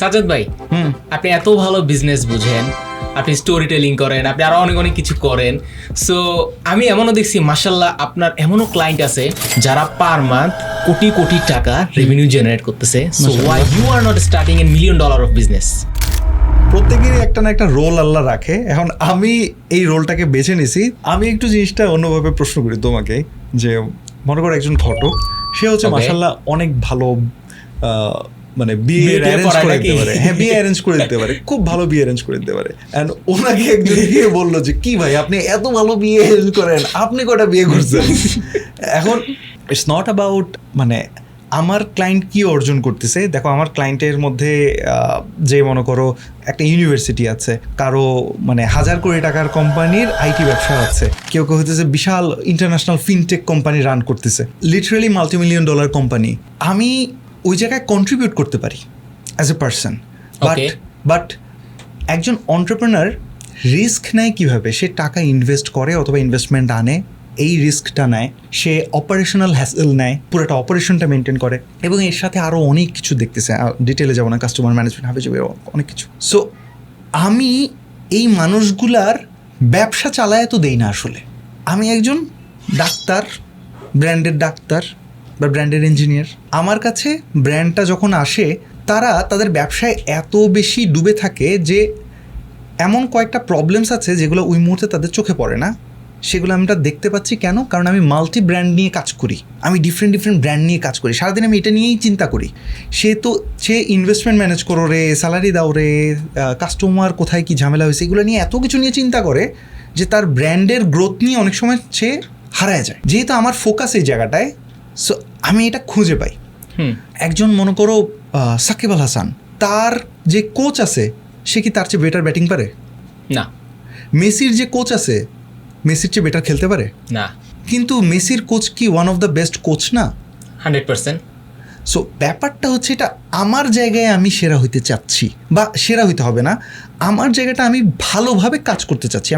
সাজাদ ভাই হুম। আপনি এত ভালো বিজনেস বুঝেন আপনি স্টোরি টেলিং করেন আপনি আরও অনেক অনেক কিছু করেন। সো আমি এমনও দেখছি মাসাল্লাহ আপনার এমনও ক্লায়েন্ট আছে যারা পার মান্থ কোটি কোটি টাকা রেভিনিউ জেনারেট করতেছে। So why you are not starting a million dollar of business প্রত্যেকেরই একটা না একটা রোল আল্লাহ রাখে। এখন আমি এই রোলটাকে বেছে নিছি। আমি একটু জিনিসটা অন্যভাবে প্রশ্ন করি তোমাকে যে মনে করো একজন ঘটক সে হচ্ছে. মাসাল্লাহ অনেক ভালো মানে বিয়ে অ্যারেঞ্জ করে দিতে পারে। হ্যাঁ বিয়ে অ্যারেঞ্জ করে দিতে পারে। খুব ভালো বিয়ে অ্যারেঞ্জ করে দিতে পারে। অ্যান্ড ওনাকে একজন গিয়ে বলল যে কি ভাই আপনি এত ভালো বিয়ে অ্যারেঞ্জ করেন আপনি কটা বিয়ে করছেন? এখন ইটস নট অ্যাবাউট মানে আমার ক্লায়েন্ট কি অর্জন করতেছে? দেখো আমার ক্লায়েন্টের মধ্যে যে মনে করো একটা ইউনিভার্সিটি আছে কারও মানে হাজার কোটি টাকার কোম্পানির আইটি ব্যবসা আছে। কেউ কেউ হতেছে বিশাল ইন্টারন্যাশনাল ফিনটেক কোম্পানি রান করতেছে। Literally multi million dollar company আমি ওই জায়গায় কন্ট্রিবিউট করতে পারি as a person but but একজন অন্টারপ্রেনার রিস্ক নেয় কীভাবে? সে টাকা ইনভেস্ট করে অথবা ইনভেস্টমেন্ট আনে এই রিস্কটা নেয়। সে অপারেশনাল হ্যাসেল নেয় পুরোটা অপারেশনটা মেনটেন করে। এবং এর সাথে আরও অনেক কিছু দেখতেছে। ডিটেলে যাব না কাস্টমার ম্যানেজমেন্ট হবে যাবে অনেক কিছু। সো আমি এই মানুষগুলার ব্যবসা চালায় তো দেই না আসলে। আমি একজন ডাক্তার ব্র্যান্ডের ডাক্তার বা ব্র্যান্ডের ইঞ্জিনিয়ার আমার কাছে ব্র্যান্ডটা যখন আসে, তারা তাদের ব্যবসায় এত বেশি ডুবে থাকে যে এমন কয়েকটা প্রবলেমস আছে যেগুলো ওই মুহূর্তে তাদের চোখে পড়ে না। সেগুলো আমরা দেখতে পাচ্ছি কেন? কারণ আমি মাল্টি ব্র্যান্ড নিয়ে কাজ করি। আমি ডিফারেন্ট ডিফারেন্ট ব্র্যান্ড নিয়ে কাজ করি। সারাদিন আমি এটা নিয়েই চিন্তা করি। সে তো, সে ইনভেস্টমেন্ট ম্যানেজ করো রে স্যালারি দাও রে কাস্টমার কোথায় কি ঝামেলা হয়েছে, এগুলো নিয়ে এত কিছু নিয়ে চিন্তা করে যে তার ব্র্যান্ডের গ্রোথ নিয়ে অনেক সময় সে হারায় যায়। যেহেতু আমার ফোকাস এই জায়গাটায় সো আমি এটা খুঁজে পাই। হুম। একজন মনে করো সাকিব আল হাসান তার যে কোচ আছে সে কি তার চেয়ে বেটার ব্যাটিং পারে? না। মেসির যে কোচ আছে মেসির চেয়ে বেটার খেলতে পারে? না। কিন্তু মেসির কোচ কি one of the best coach না? Hundred percent. সো ব্যাপারটা হচ্ছে এটা আমার জায়গায় আমি সেরা হইতে চাচ্ছি বা সেরা হইতে হবে না আমার জায়গাটা আমি ভালোভাবে কাজ করতে চাচ্ছি।